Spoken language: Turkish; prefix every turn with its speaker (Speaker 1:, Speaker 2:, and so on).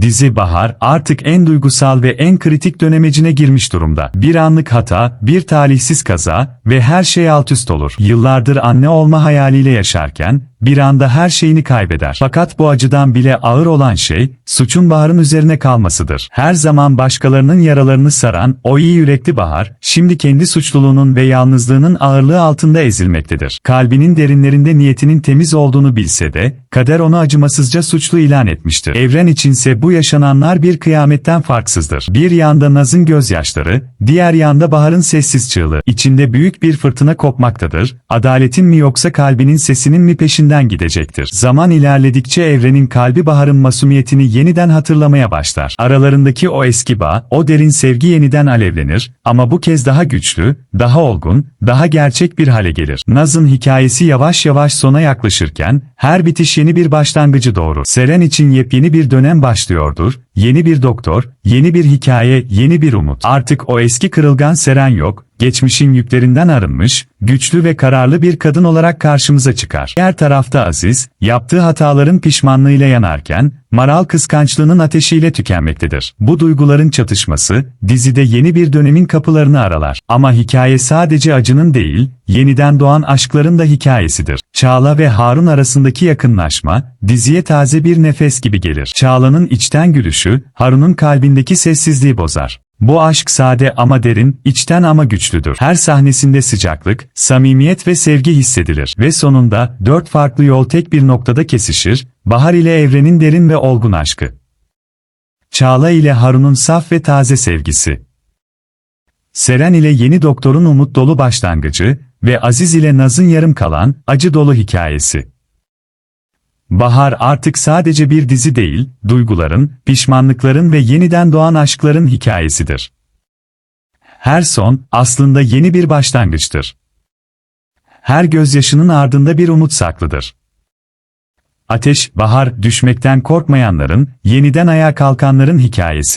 Speaker 1: Dizi Bahar artık en duygusal ve en kritik dönemecine girmiş durumda. Bir anlık hata, bir talihsiz kaza ve her şey alt üst olur. Yıllardır anne olma hayaliyle yaşarken bir anda her şeyini kaybeder. Fakat bu acıdan bile ağır olan şey suçun Bahar'ın üzerine kalmasıdır. Her zaman başkalarının yaralarını saran o iyi yürekli Bahar şimdi kendi suçluluğunun ve yalnızlığının ağırlığı altında ezilmektedir. Kalbinin derinlerinde niyetinin temiz olduğunu bilse de kader onu acımasızca suçlu ilan etmiştir. Evren içinse bu yaşananlar bir kıyametten farksızdır. Bir yanda Naz'ın gözyaşları, diğer yanda Bahar'ın sessiz çığlığı. İçinde büyük bir fırtına kopmaktadır. Adaletin mi yoksa kalbinin sesinin mi peşinden gidecektir. Zaman ilerledikçe evrenin kalbi Bahar'ın masumiyetini yeniden hatırlamaya başlar. Aralarındaki o eski bağ, o derin sevgi yeniden alevlenir ama bu kez daha güçlü, daha olgun, daha gerçek bir hale gelir. Naz'ın hikayesi yavaş yavaş sona yaklaşırken, her bitiş yeni bir başlangıcı doğurur. Seren için yepyeni bir dönem başlıyordur, yeni bir doktor, yeni bir hikaye, yeni bir umut. Artık o eski kırılgan Seren yok, geçmişin yüklerinden arınmış, güçlü ve kararlı bir kadın olarak karşımıza çıkar. Diğer tarafta Aziz, yaptığı hataların pişmanlığıyla yanarken, Maral kıskançlığının ateşiyle tükenmektedir. Bu duyguların çatışması, dizide yeni bir dönemin kapılarını aralar. Ama hikaye sadece acının değil, yeniden doğan aşkların da hikayesidir. Çağla ve Harun arasındaki yakınlaşma, diziye taze bir nefes gibi gelir. Çağla'nın içten gülüşü, Harun'un kalbindeki sessizliği bozar. Bu aşk sade ama derin, içten ama güçlüdür. Her sahnesinde sıcaklık, samimiyet ve sevgi hissedilir. Ve sonunda, dört farklı yol tek bir noktada kesişir, Bahar ile evrenin derin ve olgun aşkı. Çağla ile Harun'un saf ve taze sevgisi. Seren ile yeni doktorun umut dolu başlangıcı ve Aziz ile Naz'ın yarım kalan, acı dolu hikayesi. Bahar artık sadece bir dizi değil, duyguların, pişmanlıkların ve yeniden doğan aşkların hikayesidir. Her son, aslında yeni bir başlangıçtır. Her gözyaşının ardında bir umut saklıdır. Ateş, bahar, düşmekten korkmayanların, yeniden ayağa kalkanların hikayesi.